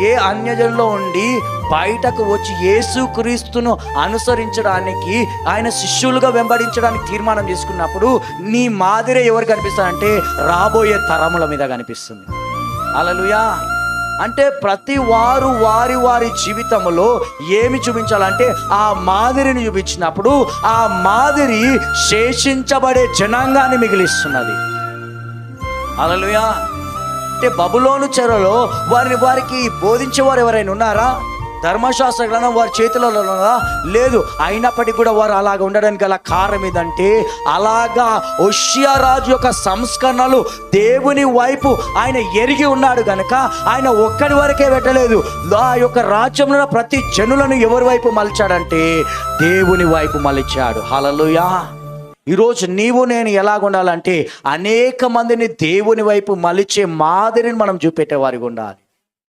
ఏ అన్యజనులో ఉండి బయటకు వచ్చి యేసుక్రీస్తును అనుసరించడానికి ఆయన శిష్యులుగా వెంబడించడానికి తీర్మానం చేసుకున్నప్పుడు నీ మాదిరే ఎవరు కనిపిస్తారంటే రాబోయే తరముల మీద కనిపిస్తుంది. అలలుయా అంటే ప్రతి వారు వారి వారి జీవితంలో ఏమి చూపించాలంటే ఆ మాదిరిని చూపించినప్పుడు ఆ మాదిరి శేషించబడే జనాంగాన్ని మిగిలిస్తున్నది. అలలుయా అంటే బబులోను చెరలో వారిని వారికి బోధించేవారు ఎవరైనా ఉన్నారా? ధర్మశాస్త్ర గ్రంథం వారి చేతులలో లేదు. అయినప్పటికీ కూడా వారు అలాగ ఉండడానికి గల కారణం ఏదంటే అలాగా ఒషియా రాజు యొక్క సంస్కరణలు దేవుని వైపు ఆయన ఎరిగి ఉన్నాడు గనక ఆయన ఒక్కడి వరకే పెట్టలేదు. ఆ యొక్క రాజ్యంలో ప్రతి జనులను ఎవరి వైపు మలిచాడంటే దేవుని వైపు మలిచాడు. హలలుయా ఈరోజు నీవు నేను ఎలాగుండాలంటే అనేక మందిని దేవుని వైపు మలిచే మాదిరిని మనం చూపెట్టేవారిగా ఉండాలి.